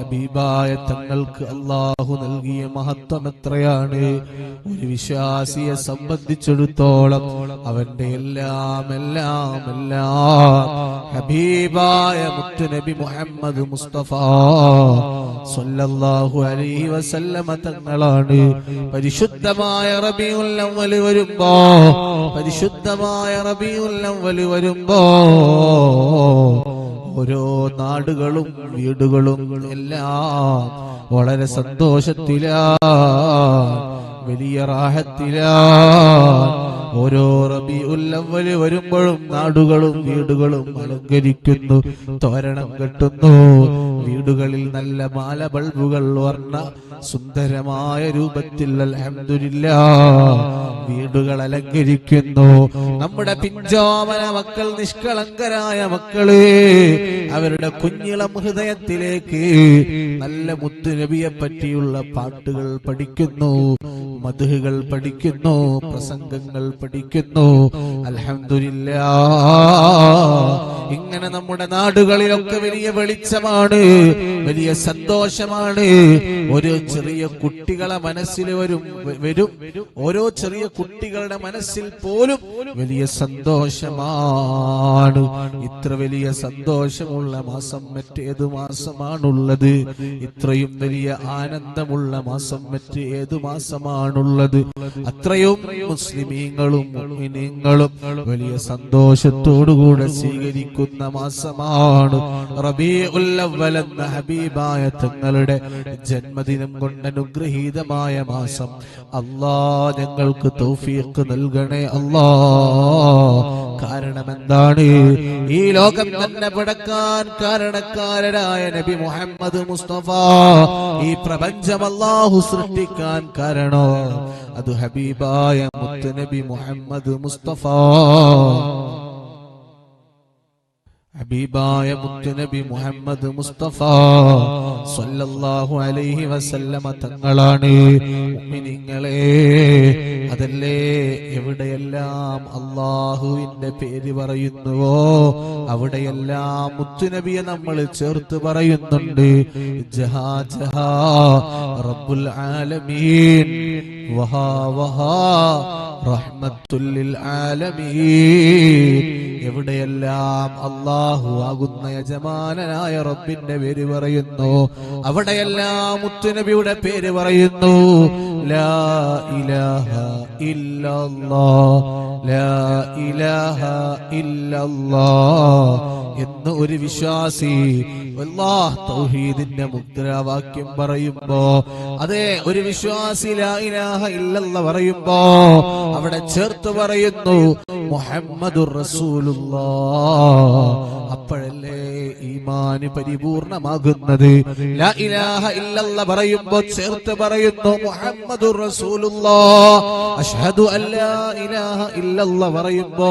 ഹബീബായ തങ്ങൾക്ക് അള്ളാഹു നൽകിയ മഹത്വം എത്രയാണ്? ഒരു വിശ്വാസിയെ സംബന്ധിച്ചിടത്തോളം അവന്റെ എല്ലാം എല്ലാം എല്ലാം ഹബീബായ മുത്തുനബി മുഹമ്മദ് മുസ്തഫ സല്ലല്ലാഹു അലൈഹി വസല്ലമ തങ്ങളാണ്. പരിശുദ്ധമായ റബീഉൽ അവ്വൽ വരുമ്പോ പരിശുദ്ധമായ റബീഉൽ അവ്വൽ വരുമ്പോ ഓരോ നാടുകളും വീടുകളും എല്ലാം വളരെ സന്തോഷത്തിലാ വലിയ റാഹത്തിലാ. ഓരോ റബി ഉല്ലവൽ വരുമ്പോഴും നാടുകളും വീടുകളും അലങ്കരിക്കുന്നു തോരണം കെട്ടുന്നു. വീടുകളിൽ നല്ല മാല ബൾബുകൾ വർണ സുന്ദരമായ രൂപത്തിൽ അൽഹംദുലില്ല. വീടുകൾ അലങ്കരിക്കുന്നു. നമ്മുടെ പിഞ്ചോമന മക്കൾ നിഷ്കളങ്കരായ മക്കൾ അവരുടെ കുഞ്ഞിളം ഹൃദയത്തിലേക്ക് നല്ല മുത്തുനബിയെ പറ്റിയുള്ള പാട്ടുകൾ പഠിക്കുന്നു മധുകൾ പഠിക്കുന്നു പ്രസംഗങ്ങൾ പഠിക്കുന്നു. അലഹമില്ല ഇങ്ങനെ നമ്മുടെ നാടുകളിലൊക്കെ വലിയ വെളിച്ചമാണ് വലിയ സന്തോഷമാണ്. ഒരു ചെറിയ കുട്ടികളെ മനസ്സിൽ വരും വരും. ഓരോ ചെറിയ കുട്ടികളുടെ മനസ്സിൽ പോലും വലിയ സന്തോഷമാണ്. ഇത്ര വലിയ സന്തോഷമുള്ള മാസം മറ്റേത് മാസമാണുള്ളത്. ഇത്രയും വലിയ ആനന്ദമുള്ള മാസം മറ്റ് ഏത് മാസമാണുള്ളത്. അത്രയും മുസ്ലിമീങ്ങളും വലിയ സന്തോഷത്തോടുകൂടെ സ്വീകരിക്കുന്ന മാസമാണ്. അവ്വൽ എന്ന ഹബീബായ തങ്ങളുടെ ജന്മദിനം കൊണ്ട് അനുഗ്രഹീതമായ മാസം. അള്ളാ ഞങ്ങൾക്ക് തൗഫീഖ് നൽകണേ അല്ലാ. കാരണം എന്താണ് ഈ ലോകം തന്നെ പടക്കാൻ കാരണക്കാരനായ നബി മുഹമ്മദ് മുസ്തഫ. ഈ പ്രപഞ്ചം അല്ലാഹു സൃഷ്ടിക്കാൻ കാരണോ അത് ഹബീബായ മുത്ത് നബി മുഹമ്മദ് മുസ്തഫ. ഹബീബായ മുത്ത് നബി മുഹമ്മദ് മുസ്തഫ സല്ലല്ലാഹു അലൈഹി വസല്ലമ തങ്ങളാണ് മുഅ്മിനീങ്ങളെ. അതല്ലേ? എവിടെയെല്ലാം അള്ളാഹുവിന്റെ പേര് പറയുന്നുവോ അവിടെയെല്ലാം മുത്തുനബിയെ നമ്മൾ ചേർത്ത് പറയുന്നുണ്ട്. ജഹാ ജഹാ റബ്ബുൽ ആലമീൻ. വഹാ വഹാ റഹ്മത്തുല്ലിൽ ആലമീൻ എവിടെയെല്ലാം അള്ളാഹു ആകുന്ന യജമാനനായ റബ്ബിന്റെ പേര് പറയുന്നു? അവിടെയെല്ലാം മുത്തുനബിയുടെ പേര് പറയുന്നു. ലാ ഇലാഹ ഇല്ലല്ലാ. ലാ ഇലാഹ ഇല്ലല്ലാ. എന്ന് ഒരു വിശ്വാസി. തൗഹീദിന്റെ മുദ്രാവാക്യം പറയുമ്പോ അതെ ഒരു വിശ്വാസി ലാ ഇലാഹ ഇല്ലല്ല പറയുമ്പോ അവിടെ ചേർത്ത് പറയുന്നു മുഹമ്മദുർ റസൂലുള്ള. അപ്പോഴല്ലേ ഈമാന് പരിപൂർണമാകുന്നത്. പറയുമ്പോ ചേർത്ത് പറയുന്നു മുഹമ്മദ് അഷ്ഹദു ഇല്ലല്ല പറയുമ്പോ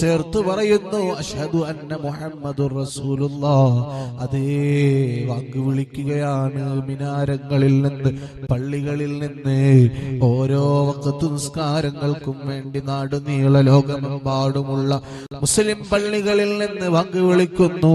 ചേർത്ത് പറയുന്നു അഷ്ഹദു അന്ന മുഹമ്മദ് അതേ വാക്ക് വിളിക്കുകയാണ് മിനാരങ്ങളിൽ നിന്ന് പള്ളികളിൽ നിന്ന്. ഓരോ വക്കത്തു നിസ്കാരങ്ങൾക്കും വേണ്ടി നാട് നീള ലോകമെമ്പാടുമുള്ള മുസ്ലിം പള്ളികളിൽ നിന്ന് വാക്ക് വിളിക്കുന്നു.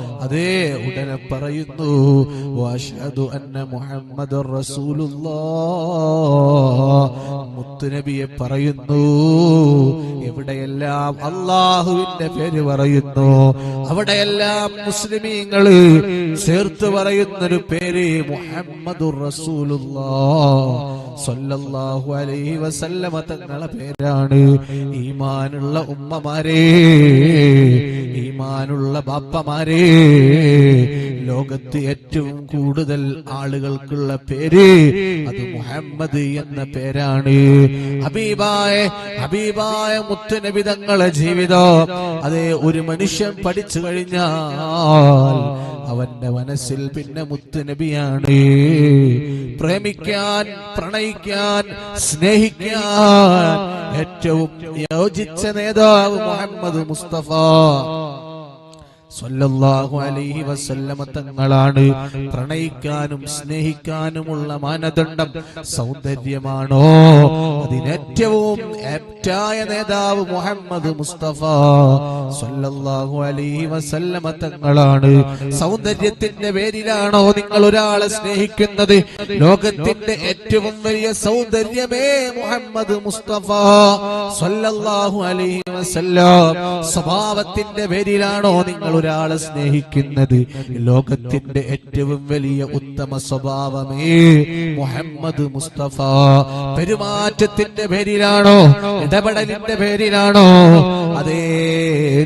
അതേ ഉടനെ പറയുന്നു വാഷദു അന്ന മുഹമ്മദ് മുത്തുനബിയെ പറയുന്നു എവിടെയെല്ലാം അള്ളാഹുവിന്റെ പേര് പറയുന്നു അവിടെയെല്ലാം മുസ്ലിമീങ്ങൾ ചേർത്ത് പറയുന്നൊരു പേര് മുഹമ്മദ് സല്ലല്ലാഹു അലൈഹി വസല്ലമ തങ്ങളെ പേരാണ് ഈമാനുള്ള ഉമ്മമാരെ ഈമാനുള്ള ബാപ്പമാരെ. ലോകത്ത് ഏറ്റവും കൂടുതൽ ആളുകൾക്കുള്ള പേര് അത് മുഹമ്മദ് എന്ന പേരാണ്. ഹബീബായ ഹബീബായ മുത്തുനബിതങ്ങളെ ജീവിതം. അതെ ഒരു മനുഷ്യൻ പഠിച്ചു കഴിഞ്ഞാൽ അവന്റെ മനസ്സിൽ പിന്നെ മുത്തുനബിയാണ്. പ്രേമിക്കാൻ പ്രണയിക്കാൻ സ്നേഹിക്കാൻ ഏറ്റവും യോജിച്ച നേതാവ് മുഹമ്മദ് മുസ്തഫ. സല്ലല്ലാഹു അലൈഹി വസല്ലമ തങ്ങളാണ്. പ്രണയിക്കാനും സ്നേഹിക്കാനുമുള്ള മാനദണ്ഡം സൗന്ദര്യമാണോ? അതിനേറ്റവും ആപ്റ്റായ നേതാവ് മുഹമ്മദ് മുസ്തഫ സല്ലല്ലാഹു അലൈഹി വസല്ലമ തങ്ങളാണ്. സൗന്ദര്യത്തിന്റെ പേരിലാണോ നിങ്ങൾ ഒരാളെ സ്നേഹിക്കുന്നത്? ലോകത്തിന്റെ ഏറ്റവും വലിയ സൗന്ദര്യമേ മുഹമ്മദ് മുസ്തഫ സല്ലല്ലാഹു അലൈഹി വസല്ലം. സ്വഭാവത്തിന്റെ പേരിലാണോ നിങ്ങൾ ഒരാളെ സ്നേഹിക്കുന്നത് ലോകത്തിന്റെ ഏറ്റവും വലിയ ഉത്തമ സ്വഭാവമേ മുഹമ്മദ് മുസ്തഫ. പെരുമാറ്റത്തിന്റെ പേരിലാണോ? ഇടപെടലിന്റെ പേരിലാണോ? അതേ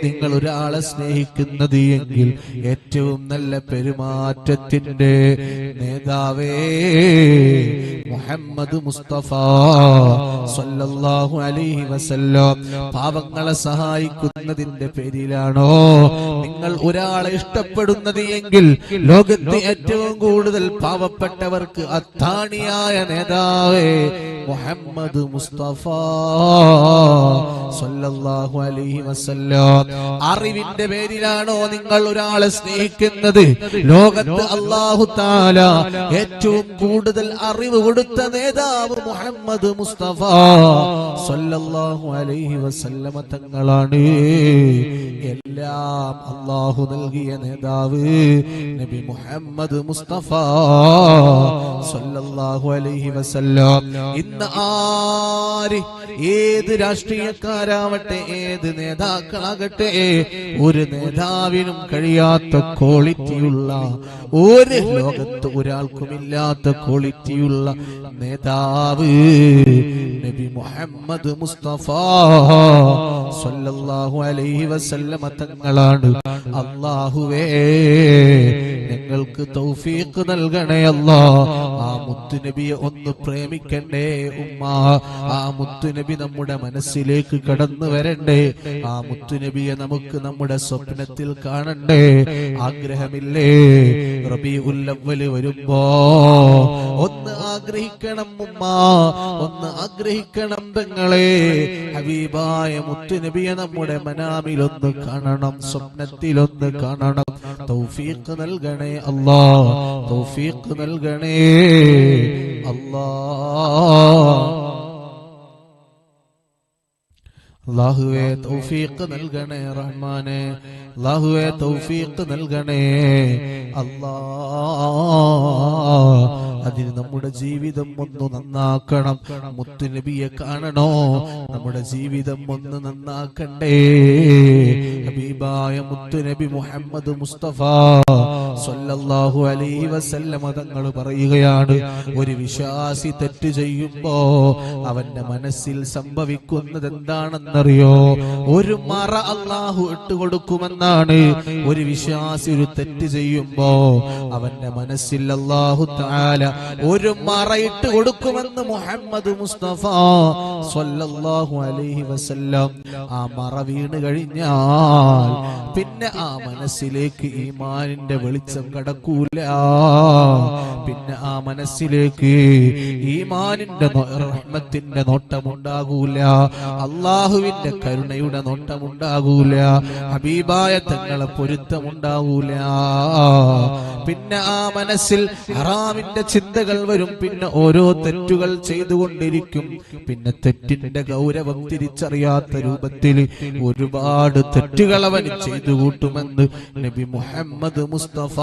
നിങ്ങൾ ഒരാളെ സ്നേഹിക്കുന്നത് എങ്കിൽ ഏറ്റവും നല്ല പെരുമാറ്റത്തിന്റെ നേതാവേ മുഹമ്മദ് മുസ്തഫ സല്ലല്ലാഹു അലൈഹി വസല്ലം. പാവങ്ങളെ സഹായിക്കുന്നതിന്റെ പേരിലാണോ? നിങ്ങൾ ഒരാളെ ഇഷ്ടപ്പെടുന്നത് എങ്കിൽ ലോകത്തെ ഏറ്റവും കൂടുതൽ പാവപ്പെട്ടവർക്ക് അത്താണിയായ നേതാവേ മുഹമ്മദ് മുസ്തഫ സല്ലല്ലാഹു അലൈഹി വസല്ലം. അറിവിന്റെ പേരിലാണോ നിങ്ങൾ ഒരാളെ സ്നേഹിക്കുന്നത്? ലോകത്ത് അല്ലാഹു താല ഏറ്റവും കൂടുതൽ അറിവ് കൊടുത്ത നേതാവ് മുഹമ്മദ് മുസ്തഫ സല്ലല്ലാഹു അലൈഹി വസല്ലമ തങ്ങളാണ്. എല്ലാം അല്ലാഹു നൽകിയ നേതാവ് നബി മുഹമ്മദ് മുസ്തഫ സല്ലല്ലാഹു അലൈഹി വസല്ലം. ഇന്ന് ആര് ഏത് രാഷ്ട്രീയക്കാരാവട്ടെ ഏത് നേതാക്കളാകട്ടെ ഒരു നേതാവിനും കഴിയാത്ത ക്വാളിറ്റിയുള്ള ഒരു ലോകത്ത് ഒരാൾക്കുമില്ലാത്ത ക്വാളിറ്റിയുള്ള നേതാവ് നബി മുഹമ്മദ് മുസ്തഫ സല്ലല്ലാഹു അലൈഹി വസല്ലമ തങ്ങളാണ്. അല്ലാഹുവേ ഞങ്ങൾക്ക് തൗഫീഖ് നൽകണേ അല്ലാ. ആ മുത്തുനബിയെ ഒന്ന് പ്രേമിക്കണ്ടേ ഉമ്മ. ആ മുത്തുനബി നമ്മുടെ മനസ്സിലേക്ക് കടന്നു വരണ്ടേ. ആ മുത്തുനബിയെ നമുക്ക് നമ്മുടെ സ്വപ്നത്തിൽ കാണണ്ടേ. ആഗ്രഹമില്ലേ? റബി ഉല്ലവൽ വരുമ്പോ ഒന്ന് ആഗ്രഹിക്കണം ഉമ്മ. ഒന്ന് ആഗ്രഹിക്കണം തങ്ങളെ ഹബീബായ മുത്തുനബിയെ നമ്മുടെ മനാമിലൊന്ന് കാണണം സ്വപ്നത്തിലൊന്ന് കാണണം. തൗഫീഖ് നൽകണേ അല്ലാ. തൗഫീഖ് നൽകണേ അല്ലാ. അള്ളാഹുവെ തൗഫീഖ് നൽകണേ റഹ്മാനെ. അള്ളാഹുവെ തൗഫീഖ് നൽകണേ അല്ലാ. അതിന് നമ്മുടെ ജീവിതം ഒന്ന് നന്നാക്കണം. മുത്തുനബിയെ കാണണോ? നമ്മുടെ ജീവിതം ഒന്ന് നന്നാക്കണ്ടേ? ഹബീബായ മുത്തുനബി മുഹമ്മദ് മുസ്തഫ സല്ലല്ലാഹു അലൈഹി വസല്ലമ തങ്ങൾ പറയുകയാണ് ഒരു വിശ്വാസി തെറ്റ് ചെയ്യുമ്പോ അവന്റെ മനസ്സിൽ സംഭവിക്കുന്നത് എന്താണെന്നറിയോ? ഒരു മറ അള്ളാഹു ഇട്ടുകൊടുക്കുമെന്നാണ് ഒരു വിശ്വാസി ഒരു തെറ്റ് ചെയ്യുമ്പോ അവന്റെ മനസ്സിൽ അള്ളാഹു താല ഒരു മറയിട്ട് കൊടുക്കുമെന്ന് മുഹമ്മദ് മുസ്തഫ സല്ലല്ലാഹു അലൈഹി വസല്ലം. ആ മറ വീണ് കഴിഞ്ഞാൽ പിന്നെ ആ മനസ്സിലേക്ക് ഈമാനിന്റെ വെളിച്ചം കടക്കൂല. പിന്നെ ആ മനസ്സിലേക്ക് ഈമാനിന്റെ റഹ്മത്തിന്റെ നോട്ടമുണ്ടാകൂല. അള്ളാഹുവിന്റെ കരുണയുടെ നോട്ടമുണ്ടാകൂല. ഹബീബായ തങ്ങളെ പൊരുത്തമുണ്ടാകൂല. പിന്നെ ആ മനസ്സിൽ ഹറാമിന്റെ ചിന്തകൾ വരും. പിന്നെ ഓരോ തെറ്റുകൾ ചെയ്തുകൊണ്ടിരിക്കും. പിന്നെ തെറ്റിന്റെ ഗൗരവം തിരിച്ചറിയാത്ത രൂപത്തിൽ ഒരുപാട് തെറ്റുകൾ അവൻ ചെയ്തു കൂട്ടുമെന്ന് നബി മുഹമ്മദ് മുസ്തഫ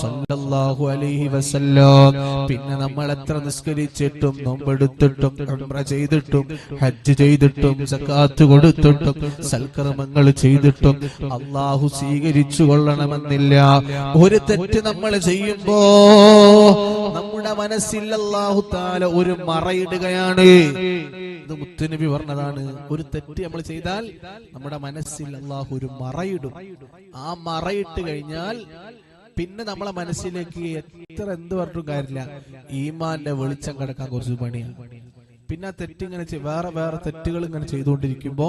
സല്ലല്ലാഹു അലൈഹി വസല്ലം. പിന്നെ നമ്മൾ എത്ര നിസ്കരിച്ചിട്ടും നോമ്പെടുത്തിട്ടും ചെയ്തിട്ടും ഹജ്ജ് ചെയ്തിട്ടും സക്കാത്ത് കൊടുത്തിട്ടും സൽക്കർമ്മങ്ങൾ ചെയ്തിട്ടും അള്ളാഹു സ്വീകരിച്ചു കൊള്ളണമെന്നില്ല. ഒരു തെറ്റ് നമ്മൾ ചെയ്യുമ്പോ നമ്മുടെ മനസ്സിൽ അള്ളാഹു താല ഒരു മറയിടുകയാണ്. ഇത് മുത്തുനബി പറഞ്ഞതാണ്. ഒരു തെറ്റ് നമ്മൾ ചെയ്താൽ നമ്മുടെ മനസ്സിൽ അള്ളാഹു ഒരു മറയിടും. ആ മറയിട്ട് കഴിഞ്ഞാൽ പിന്നെ നമ്മളെ മനസ്സിലേക്ക് എത്ര എന്ത് പറഞ്ഞിട്ടും കാര്യമില്ല. ഈമാന്റെ വെളിച്ചം കിടക്കാൻ കുറച്ച് പണിയാണ് പിന്നെ ആ തെറ്റിങ്ങനെ വേറെ വേറെ തെറ്റുകൾ ഇങ്ങനെ ചെയ്തുകൊണ്ടിരിക്കുമ്പോ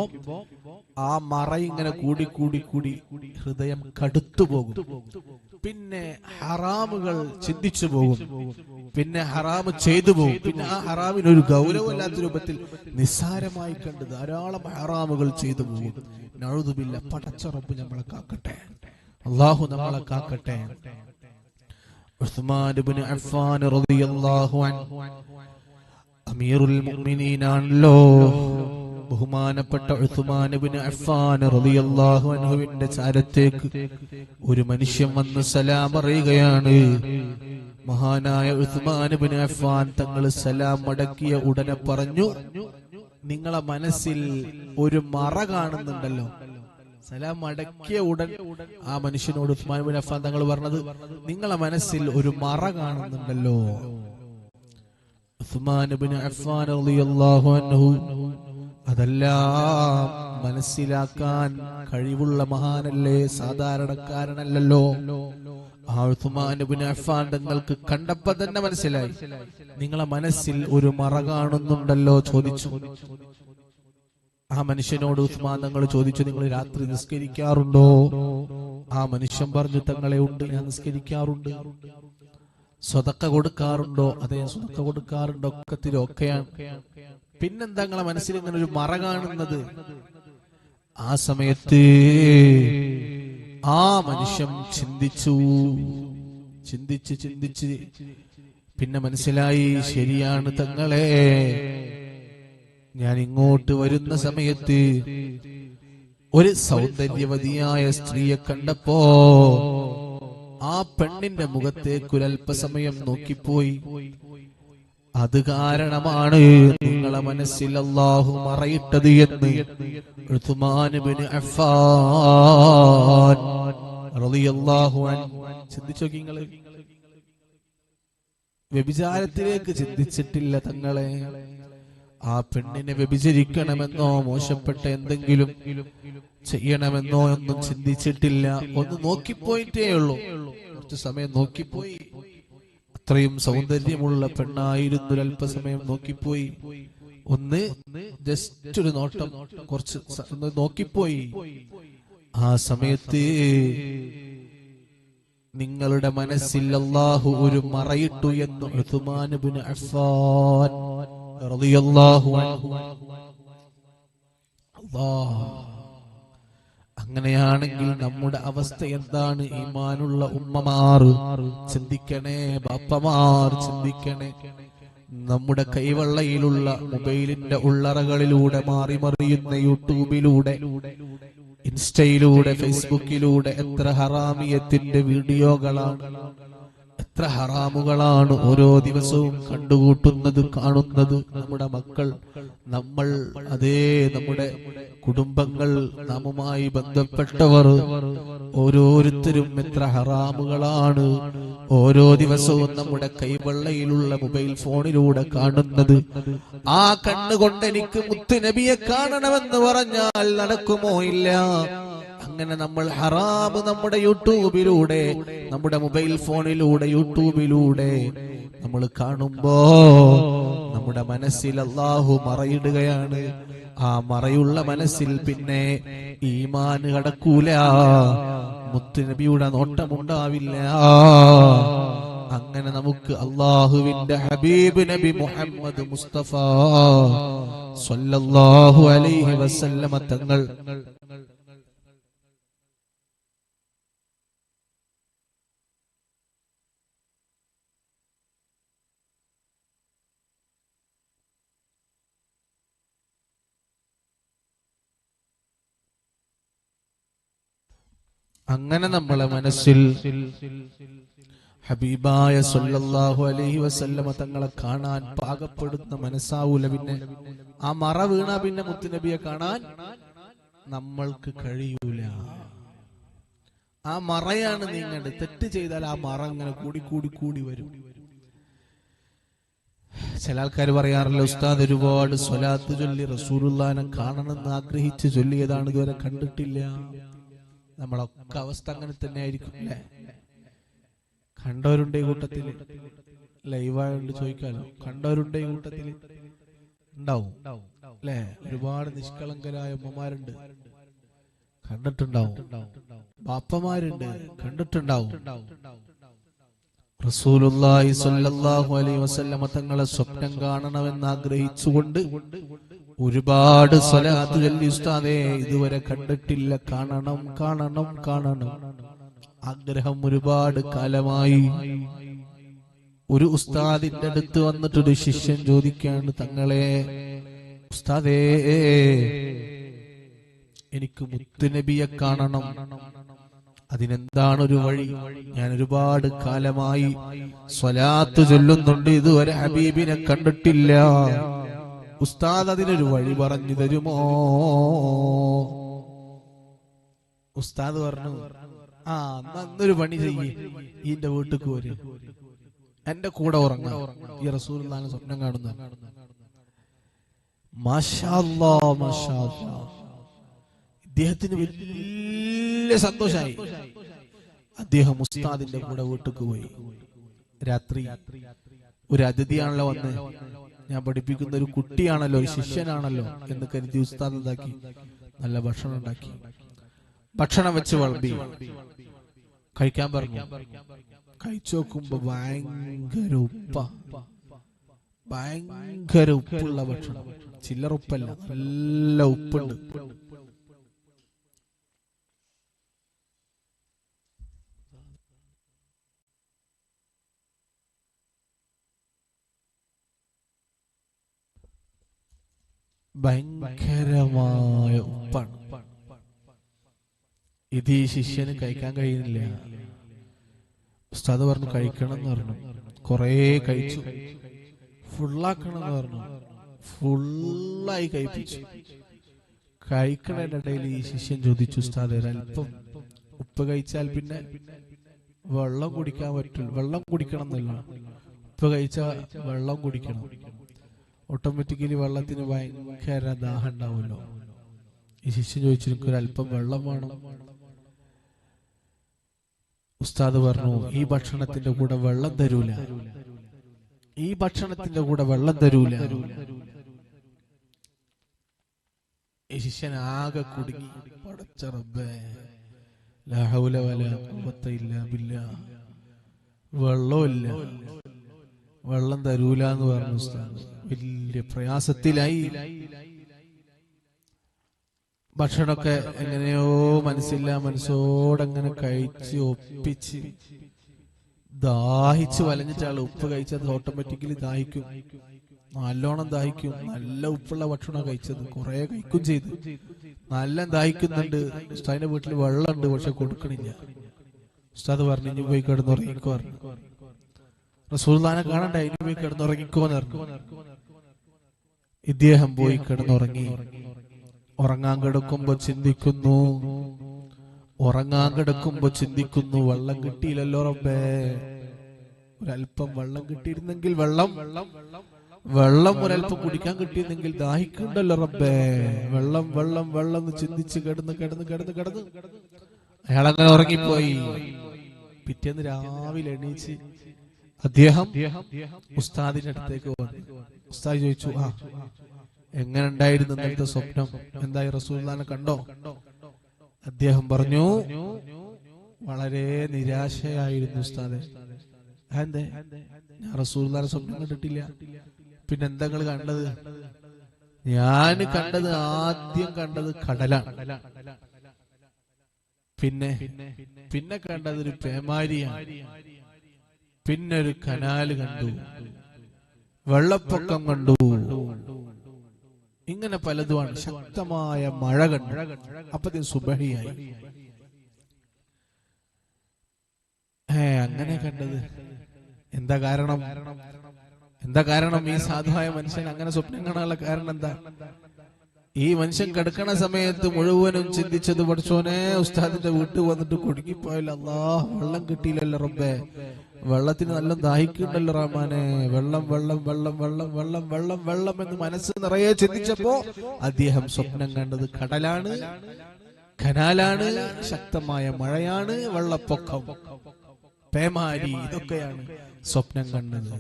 ആ മറ ഇങ്ങനെ കൂടി കൂടി കൂടി ഹൃദയം കടുത്തു പോകും. പിന്നെ ഹറാമുകൾ ചിന്തിച്ചു പോകും. പിന്നെ ഹറാമ് ചെയ്തു പോകും. പിന്നെ ആ ഹറാമിന് ഒരു ഗൗരവമില്ലാത്ത രൂപത്തിൽ നിസ്സാരമായി കണ്ട് ധാരാളം ഹറാമുകൾ ചെയ്തു പോകും. നഴുതുമില്ല പടച്ചുറപ്പ് നമ്മളെ കാക്കട്ടെ. അള്ളാഹു നമ്മളെ കാക്കട്ടെ. ഉസ്മാൻ ഇബ്നു അഫ്ഫാൻ റളിയല്ലാഹു അമീറുൽ മുഅ്മിനീനാണല്ലോ. ബഹുമാനപ്പെട്ട അഫ്ഫാൻ റളിയല്ലാഹു അൻഹുവിന്റെ ചാരത്തേക്ക് ഒരു മനുഷ്യൻ വന്ന് സലാം അറിയുകയാണ്. മഹാനായ അഫ്ഫാൻ തങ്ങൾ സലാം മടക്കിയ ഉടനെ പറഞ്ഞു നിങ്ങളെ മനസ്സിൽ ഒരു മറ കാണുന്നുണ്ടല്ലോ. സലാം മടക്കിയ ഉടൻ ആ മനുഷ്യനോട് ഉസ്മാൻ ബിൻ അഫ്ഫാൻ തങ്ങൾ പറഞ്ഞത് നിങ്ങളെ മനസ്സിൽ ഒരു മറ കാണുന്നുണ്ടല്ലോ. ഉസ്മാൻ ബിൻ അഫ്ഫാൻ അൻഹു അതെല്ലാം മനസ്സിലാക്കാൻ കഴിവുള്ള മഹാനല്ലേ സാധാരണക്കാരനല്ലല്ലോ. ആ ഉസ്മാൻ ബിൻ അഫ്ഫാൻ തങ്ങൾക്ക് കണ്ടപ്പോ തന്നെ മനസ്സിലായി. നിങ്ങളെ മനസ്സിൽ ഒരു മറ കാണുന്നുണ്ടല്ലോ ചോദിച്ചു. ആ മനുഷ്യനോട് ഉസ്മാൻ തങ്ങൾ ചോദിച്ചു നിങ്ങൾ രാത്രി നിസ്കരിക്കാറുണ്ടോ? ആ മനുഷ്യൻ പറഞ്ഞു തങ്ങളെ ഉണ്ട് ഞാൻ നിസ്കരിക്കാറുണ്ട്. സ്വതക്ക കൊടുക്കാറുണ്ടോ? അതെ സ്വതക്ക കൊടുക്കാറുണ്ടോ ഒക്കത്തിലും ഒക്കെയാണ് പിന്നെന്താ നിങ്ങളെ മനസ്സിൽ ഇങ്ങനെ ഒരു മറ കാണുന്നത്? ആ സമയത്ത് ആ മനുഷ്യൻ ചിന്തിച്ചു. ചിന്തിച്ച് ചിന്തിച്ച്. പിന്നെ മനസ്സിലായി ശരിയാണ് തങ്ങളെ. ഞാൻ ഇങ്ങോട്ട് വരുന്ന സമയത്ത് ഒരു സൗന്ദര്യവതിയായ സ്ത്രീയെ കണ്ടപ്പോ ആ പെണ്ണിന്റെ മുഖത്തേക്കൊരൽപ്പസമയം നോക്കിപ്പോയി. അത് കാരണമാണ് നിങ്ങളെ മനസ്സിൽ അള്ളാഹു മറയിട്ടത് എന്ന് ചിന്തിച്ചു വ്യഭിചാരത്തിലേക്ക് ചിന്തിച്ചിട്ടില്ല തങ്ങളെ. ആ പെണ്ണിനെ വ്യഭിചരിക്കണമെന്നോ മോശപ്പെട്ട എന്തെങ്കിലും ചെയ്യണമെന്നോ ഒന്നും ചിന്തിച്ചിട്ടില്ല. ഒന്ന് നോക്കിപ്പോയിട്ടേ ഉള്ളൂ. കുറച്ച് സമയം നോക്കിപ്പോയി. അത്രയും സൗന്ദര്യമുള്ള പെണ്ണായിരുന്നു അല്പസമയം നോക്കിപ്പോയി. ഒന്ന് ജസ്റ്റ് ഒരു നോട്ടം കുറച്ച് നോക്കിപ്പോയി. ആ സമയത്ത് നിങ്ങളുടെ മനസ്സിൽ അള്ളാഹു ഒരു മറയിട്ടു എന്ന് ഇബ്നു അഫ്ഫാൻ റളിയല്ലാഹു അൻഹു. അല്ലാഹ് അങ്ങനെയാണെങ്കിൽ നമ്മുടെ അവസ്ഥ എന്താണ്? ഈമാനുള്ള ഉമ്മമാർ. ചിന്തിക്കണേ ബാപ്പമാർ ചിന്തിക്കണേ. നമ്മുടെ കൈവള്ളയിലുള്ള മൊബൈലിന്റെ ഉള്ളറകളിലൂടെ മാറി മറിയുന്ന യൂട്യൂബിലൂടെ ഇൻസ്റ്റയിലൂടെ ഫേസ്ബുക്കിലൂടെ എത്ര ഹറാമിയത്തിന്റെ വീഡിയോകളാണ് എത്ര ഹറാമുകളാണ് ഓരോ ദിവസവും കണ്ടുകൂട്ടുന്നത് കാണുന്നത്. നമ്മുടെ മക്കൾ നമ്മൾ അതേ നമ്മുടെ കുടുംബങ്ങൾ നമ്മുമായി ബന്ധപ്പെട്ടവർ ഓരോരുത്തരും എത്ര ഹറാമുകളാണ് ഓരോ ദിവസവും നമ്മുടെ കൈവെള്ളയിലുള്ള മൊബൈൽ ഫോണിലൂടെ കാണുന്നത്. ആ കണ്ണുകൊണ്ട് എനിക്ക് മുത്തുനബിയെ കാണണമെന്ന് പറഞ്ഞാൽ നടക്കുമോ ഇല്ല? അങ്ങനെ നമ്മൾ ഹറാമ് നമ്മുടെ യൂട്യൂബിലൂടെ നമ്മുടെ മൊബൈൽ ഫോണിലൂടെ യൂട്യൂബിലൂടെ നമ്മൾ കാണുമ്പോ നമ്മുടെ മനസ്സിൽ അള്ളാഹു മറയിടുകയാണ്. ആ മറയുള്ള മനസ്സിൽ പിന്നെ ഈമാൻ കടക്കൂല. മുത്തുനബിയുടെ നോട്ടമുണ്ടാവില്ല. അങ്ങനെ നമുക്ക് അള്ളാഹുവിന്റെ ഹബീബ് നബി മുഹമ്മദ് മുസ്തഫ സല്ലല്ലാഹു അലൈഹി വസല്ലമ തങ്ങൾ അങ്ങനെ നമ്മളെ മനസ്സിൽ ഹബീബായ സല്ലല്ലാഹു അലൈഹി വസല്ലമ തങ്ങളെ കാണാൻ പാകപ്പെടുന്ന മനസ്സാവൂല പിന്നെ. ആ മറ വീണ പിന്നെ മുത്തുനബിയെ കാണാൻ നമ്മൾക്ക് കഴിയൂല. ആ മറയാണ് നീങ്ങേണ്ടത്. തെറ്റ് ചെയ്താൽ ആ മറ അങ്ങനെ കൂടി കൂടി കൂടി വരും. ചില ആൾക്കാർ പറയാറില്ല ഉസ്താദ് ഒരുപാട് സ്വലാത്ത് ചൊല്ലി റസൂലുള്ളാനെ കാണണമെന്ന് ആഗ്രഹിച്ച് ചൊല്ലിയതാണ് ഇതുവരെ കണ്ടിട്ടില്ല. നമ്മളൊക്കെ അവസ്ഥ അങ്ങനെ തന്നെ ആയിരിക്കും അല്ലേ? കണ്ടവരുണ്ട് ഈ കൂട്ടത്തിൽ ലൈവായോണ്ട് ചോദിക്കാലോ കണ്ടവരുണ്ട് ഈ കൂട്ടത്തിൽ ഉണ്ടാവും ഒരുപാട് നിഷ്കളങ്കരായ അമ്മമാരുണ്ട് കണ്ടിട്ടുണ്ടാവും. ബാപ്പമാരുണ്ട് കണ്ടിട്ടുണ്ടാവും. റസൂലുള്ളാഹി സ്വല്ലല്ലാഹു അലൈഹി വസല്ലമ തങ്ങളെ സ്വപ്നം കാണണമെന്ന് ആഗ്രഹിച്ചുകൊണ്ട് ഒരുപാട് സ്വലാത്ത് ഉസ്താദേ ഇതുവരെ കണ്ടിട്ടില്ല. കാണണം കാണണം കാണണം. ആഗ്രഹം ഒരുപാട് കാലമായി. ഒരു ഉസ്താദിന്റെ അടുത്ത് വന്നിട്ടൊരു ശിഷ്യൻ ചോദിക്കാണ് തങ്ങളെ ഉസ്താദേ എനിക്ക് മുത്തുനബിയെ കാണണം. അതിനെന്താണ് ഒരു വഴി? ഞാൻ ഒരുപാട് കാലമായി സ്വലാത്ത് ചൊല്ലുന്നുണ്ട് ഇതുവരെ ഹബീബിനെ കണ്ടിട്ടില്ല. ഉസ്താദ് അതിനൊരു വഴി പറഞ്ഞു തരുമോ? ഉസ്താദ് പറഞ്ഞു ആ നന്നൊരു പണി ചെയ്യേ. ഈന്റെ വീട്ടിൽ പോര് എന്റെ കൂടെ ഉറങ്ങാം. ഈ റസൂൽ സ്വപ്നം കാണുന്ന. ഇദ്ദേഹത്തിന് വലിയ സന്തോഷായി. അദ്ദേഹം ഉസ്താദിന്റെ കൂടെ വീട്ടിൽ പോയി. രാത്രി ഒരു അതിഥിയാണല്ലോ വന്ന്. ഞാൻ പഠിപ്പിക്കുന്ന ഒരു കുട്ടിയാണല്ലോ ഒരു ശിഷ്യനാണല്ലോ എന്ന് കരുതി ഉസ്താദ് ഉണ്ടാക്കി നല്ല ഭക്ഷണം ഉണ്ടാക്കി. ഭക്ഷണം വെച്ച് വളമ്പി. കഴിക്കാൻ പറഞ്ഞു. കഴിച്ചു നോക്കുമ്പോ ഭയങ്കര ഉപ്പ. ഭയങ്കര ഉപ്പുള്ള ഭക്ഷണം. ചില്ലറുപ്പല്ല നല്ല ഉപ്പുണ്ട്. ഭയങ്കരമായ ഉപ്പാണ്. ഇത് ഈ ശിഷ്യന് കഴിക്കാൻ കഴിയുന്നില്ല. ഉസ്താദ് പറഞ്ഞു കഴിക്കണം എന്ന് പറഞ്ഞു. കൊറേ കഴിച്ചു. ഫുള്ളാക്കണം എന്ന് പറഞ്ഞു. ഫുള്ളായി കഴിപ്പിച്ചു. കഴിക്കണതിന്റെ ഇടയിൽ ഈ ശിഷ്യൻ ചോദിച്ചു ഉസ്താദ് ഒരല്പം ഉപ്പ് കഴിച്ചാൽ പിന്നെ വെള്ളം കുടിക്കാൻ പറ്റുള്ളൂ വെള്ളം കുടിക്കണം എന്നല്ല ഉപ്പ് കഴിച്ചാൽ വെള്ളം കുടിക്കണം. ഓട്ടോമാറ്റിക്കലി വെള്ളത്തിന് ഭയങ്കര ദാഹം ഉണ്ടാവുമല്ലോ. ഈ ശിഷ്യൻ ചോദിച്ചു എനിക്ക് ഒരു അല്പം വെള്ളം വേണം. ഉസ്താദ് പറഞ്ഞു ഈ ഭക്ഷണത്തിന്റെ കൂടെ വെള്ളം തരൂല. ഈ ഭക്ഷണത്തിന്റെ കൂടെ വെള്ളം തരൂല. ഈ ശിഷ്യൻ ആകെ കുടുങ്ങി. പടച്ച റബ്ബേ വെള്ളമില്ല വെള്ളം തരൂല എന്ന് പറഞ്ഞു ഉസ്താദ്. വലിയ പ്രയാസത്തിലായി. ഭക്ഷണമൊക്കെ എങ്ങനെയോ മനസ്സില്ല മനസ്സോടങ്ങനെ കഴിച്ച് ഒപ്പിച്ച് ദാഹിച്ച് വലഞ്ഞിട്ടാണ് ഉപ്പ് കഴിച്ചത്. ഓട്ടോമാറ്റിക്കലി ദാഹിക്കും. നല്ലോണം ദാഹിക്കും. നല്ല ഉപ്പുള്ള ഭക്ഷണം കഴിച്ചത്. കുറെ കഴിക്കും ചെയ്തു. നല്ല ദാഹിക്കുന്നുണ്ട്. ഉസ്താദിന്റെ വീട്ടിൽ വെള്ളമുണ്ട് പക്ഷെ കൊടുക്കണില്ല. ഉസ്താദ് പറഞ്ഞു പോയി കിടന്നുറങ്ങിക്കോ പറഞ്ഞു. റസൂൽദാനെ കാണണ്ട അതിന് പോയി കിടന്നുറങ്ങിക്കോന്ന് ഇദ്ദേഹം പോയി കിടന്നുറങ്ങി. ഉറങ്ങാൻ കിടക്കുമ്പോ ചിന്തിക്കുന്നു. ഉറങ്ങാൻ കിടക്കുമ്പോ ചിന്തിക്കുന്നു വെള്ളം കിട്ടിയില്ലല്ലോ റബ്ബേ. ഒരല്പം വെള്ളം കിട്ടിയിരുന്നെങ്കിൽ വെള്ളം. വെള്ളം ഒരല്പം കുടിക്കാൻ കിട്ടിയിരുന്നെങ്കിൽ ദാഹിക്കണ്ടല്ലോ റബ്ബേ. വെള്ളം വെള്ളം വെള്ളം എന്ന് ചിന്തിച്ച് കിടന്ന് കിടന്ന് കിടന്ന് കിടന്ന്. അയാളങ്ങനെ ഉറങ്ങിപ്പോയി. പിറ്റേന്ന് രാവിലെ എണീച്ച് അദ്ദേഹം ഉസ്താദിന്റെ അടുത്തേക്ക് വന്നു. ഉസ്താദ് ചോദിച്ചു ആ എങ്ങനെ ഉണ്ടായിരുന്നു ഇന്നത്തെ സ്വപ്നം? എന്തായി റസൂൽദാനെ കണ്ടോ? അദ്ദേഹം പറഞ്ഞു വളരെ നിരാശയായിരുന്നു ഉസ്താദെ. എന്തേ ഞാൻ റസൂൽദാനെ സ്വപ്നം കണ്ടിട്ടില്ല. പിന്നെ എന്താ കണ്ടത്? ഞാൻ കണ്ടത് ആദ്യം കണ്ടത് കടലാണ്. പിന്നെ പിന്നെ കണ്ടത് ഒരു പേമാരിയാണ്. പിന്നെ ഒരു കനാല് കണ്ടു. വെള്ളപ്പൊക്കം കണ്ടു. ഇങ്ങനെ പലതുമാണ്. ശക്തമായ മഴ കണ്ടു. അപ്പത്തിന് സുബഹിയായി. ഏ അങ്ങനെ കണ്ടത്. എന്താ കാരണം? എന്താ കാരണം? ഈ സാധുവായ മനുഷ്യൻ അങ്ങനെ സ്വപ്നം കാണാനുള്ള കാരണം എന്താ? ഈ മനുഷ്യൻ കിടക്കണ സമയത്ത് മുഴുവനും ചിന്തിച്ചത് പഠിച്ചോനെ ഉസ്താദിന്റെ വീട്ടിൽ വന്നിട്ട് കുടുങ്ങിപ്പോയല്ലോ. അല്ലാ വെള്ളം കിട്ടിയില്ലല്ലോ റബ്ബേ. വെള്ളത്തിന് നല്ല ദാഹിക്കുണ്ടല്ലോ റഹ്മാനെ. വെള്ളം വെള്ളം വെള്ളം വെള്ളം വെള്ളം വെള്ളം വെള്ളം എന്ന് മനസ്സ് നിറയെ ചിന്തിച്ചപ്പോ അദ്ദേഹം സ്വപ്നം കണ്ടത് കടലാണ് കനാലാണ് ശക്തമായ മഴയാണ് വെള്ളപ്പൊക്കം. പേമാരി ഇതൊക്കെയാണ് സ്വപ്നം കണ്ടത്.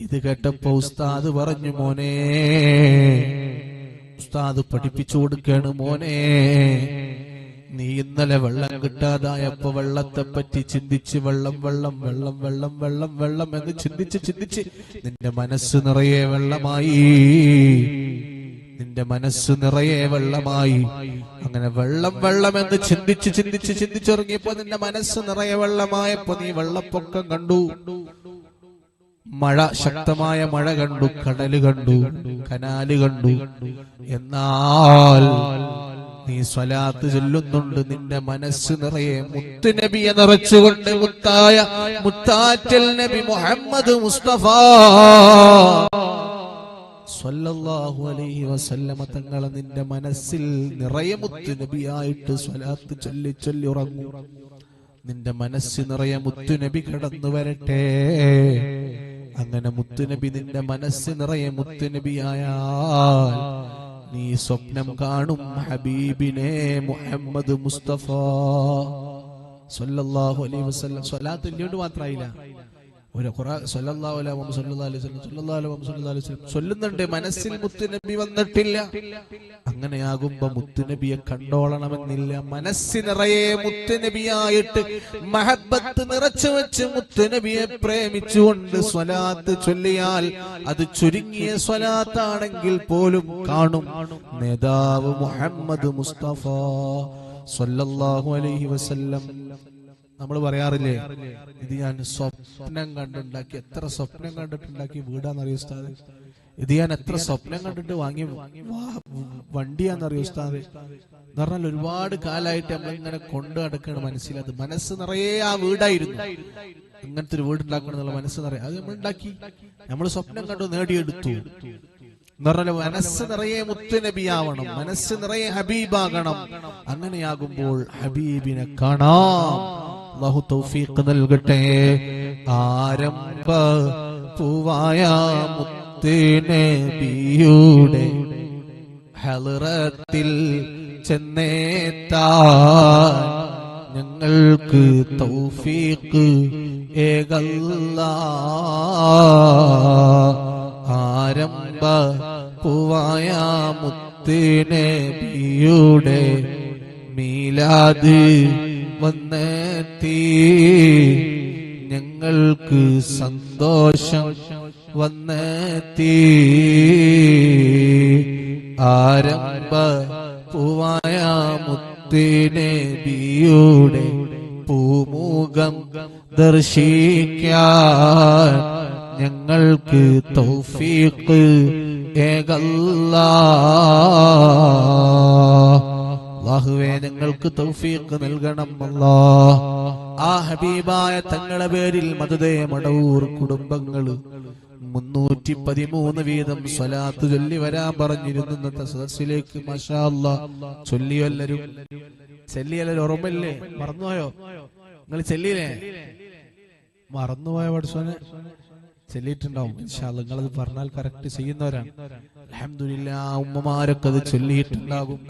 ഇത് കേട്ടപ്പോ ഉസ്താദ് പറഞ്ഞു മോനെ ഉസ്താദ് പഠിപ്പിച്ചു കൊടുക്കാണ് മോനെ. നീ ഇന്നലെ വെള്ളം കിട്ടാതായപ്പോ വെള്ളത്തെ പറ്റി ചിന്തിച്ച് വെള്ളം വെള്ളം വെള്ളം വെള്ളം വെള്ളം വെള്ളം എന്ന് ചിന്തിച്ച് ചിന്തിച്ച് നിന്റെ മനസ്സ് നിറയെ വെള്ളമായി. നിന്റെ മനസ്സ് നിറയെ വെള്ളമായി. അങ്ങനെ വെള്ളം വെള്ളം എന്ന് ചിന്തിച്ച് ചിന്തിച്ച് ചിന്തിച്ചിറങ്ങിയപ്പോ നിന്റെ മനസ്സ് നിറയെ വെള്ളമായപ്പോ നീ വെള്ളപ്പൊക്കം കണ്ടു. മഴ ശക്തമായ മഴ കണ്ടു കടൽ കണ്ടു കനാല് കണ്ടു. എന്നാൽ നീ സ്വലാത്ത് ചൊല്ലുന്നുണ്ട്. നിന്റെ മനസ്സ് നിറയെ മുത്തുനബിയെ നിറച്ചുകൊണ്ട് മുത്തായ മുത്താറ്റൽ നബി മുഹമ്മദ് മുസ്തഫ. അലൈഹി വസല്ലമ തങ്ങളെ നിന്റെ മനസ്സിൽ നിറയെ മുത്തുനബിയായിട്ട് സ്വലാത്ത് ചൊല്ലി ചൊല്ലി ഉറങ്ങൂ. നിന്റെ മനസ്സ് നിറയെ മുത്തുനബി കടന്നു വരട്ടെ. അങ്ങനെ മുത്തുനബി നിന്റെ മനസ്സ് നിറയെ മുത്തുനബിയായാൽ നീ സ്വപ്നം കാണും ഹബീബിനെ മുഹമ്മദ് മുസ്തഫ. സല്ലല്ലാഹു അലൈഹി വസല്ലം. സ്വലാത്ത് ഇല്ലോണ്ട് മാത്രമായില്ല. ഒരു ഖുറാൻ സല്ലല്ലാഹു അലൈഹി വസല്ലം, അലൈഹി സല്ലല്ലാഹു അലൈഹി വസല്ലം, അലൈഹി ചൊല്ലുന്നുണ്ട് മനസ്സിൽ മുത്തുനബി വന്നിട്ടില്ല. അങ്ങനെയാകുമ്പോ മുത്തുനബിയെ കണ്ടോളണമെന്നില്ല. മനസ്സിനിറയെ മുത്തുനബിയായിട്ട് മഹബത്ത് നിറച്ചു വെച്ച് മുത്തുനബിയെ പ്രേമിച്ചുകൊണ്ട് സ്വലാത്ത് ചൊല്ലിയാൽ അത് ചുരുങ്ങിയ സ്വലാത്താണെങ്കിൽ പോലും കാണും. നേതാവ് മുഹമ്മദ് മുസ്തഫ സല്ലല്ലാഹു അലൈഹി വസല്ലം നമ്മൾ പറയാറില്ലേ? ഇത് ഞാൻ സ്വപ്നം കണ്ടുണ്ടാക്കി. എത്ര സ്വപ്നം കണ്ടിട്ടുണ്ടാക്കി വീടാന്നറിയോ ഉസ്താദ്? ഇത് ഞാൻ എത്ര സ്വപ്നം കണ്ടിട്ട് വാങ്ങി വണ്ടിയാന്നറിയോ ഉസ്താദ്? എന്ന് പറഞ്ഞാൽ ഒരുപാട് കാലമായിട്ട് നമ്മൾ ഇങ്ങനെ കൊണ്ടു നടക്കണം മനസ്സിലത്. മനസ്സ് നിറയെ ആ വീടായിരുന്നു. ഇങ്ങനത്തെ ഒരു വീട് ഉണ്ടാക്കണം എന്നുള്ള മനസ്സ് നിറയെ. അത് നമ്മൾ ഉണ്ടാക്കി. നമ്മൾ സ്വപ്നം കണ്ടു നേടിയെടുത്തു. എന്ന് മനസ്സ് നിറയെ മുത്തുനബിയാവണം. മനസ്സ് നിറയെ ഹബീബാകണം. അങ്ങനെയാകുമ്പോൾ ഹബീബിനെ കാണാം. അള്ളാഹു തൗഫീഖ് നൽകട്ടെ. ആരംഭ പൂവായ മുത്തുനബിയുടെ ഹലറത്തിൽ ചെന്നേത്താ ഞങ്ങൾക്ക് തൗഫീഖ് ഏകല്ല. ആരംഭ പൂവായ മുത്തുനബിയുടെ മീലാദ് വന്നെത്തി ഞങ്ങൾക്ക് സന്തോഷം വന്നെത്തി ആരംഭ പൂവായ മുത്തിനെ ബിയുടെ പൂമുഖം ദർശിക്കാൻ ഞങ്ങൾക്ക് തൗഫീഖ് ഞങ്ങൾക്ക് തൗഫീഖ് നൽകണം അല്ലാ. ആ ഹബീബായ തങ്ങളെ പേരിൽ മതതേ മടവൂർ കുടുംബങ്ങൾ മുന്നൂറ്റി പതിമൂന്ന് വീതം സ്വലാത്ത് ചൊല്ലി വരാൻ പറഞ്ഞിരുന്നു. ഇന്നത്തെ സദസ്സിലേക്ക് മഷാ അല്ലാ ചൊല്ലിയല്ലരും. ചെല്ലിയല്ലരും ഓർമ്മയില്ലേ? മറന്നുപോയോ? നിങ്ങൾ ചെല്ലിയില്ലേ? മറന്നുപോയ പഠിച്ചോനെ ചൊല്ലിയിട്ടുണ്ടാവും. നിങ്ങളത് പറഞ്ഞാൽ കറക്റ്റ് ചെയ്യുന്നവരാണ്. അലഹമില്ല ഉമ്മമാരൊക്കെ അത് ചൊല്ലിയിട്ടുണ്ടാകും.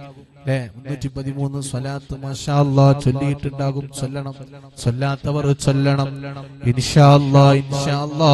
അല്ലേ മുന്നൂറ്റി പതിമൂന്ന് സ്വലാത്ത് മാഷാ അല്ലാ ചൊല്ലിയിട്ടുണ്ടാകും. ചൊല്ലണം. ചൊല്ലാത്തവർ ചൊല്ലണം. ഇൻഷാല്ലാ ഇൻഷാ അല്ലാ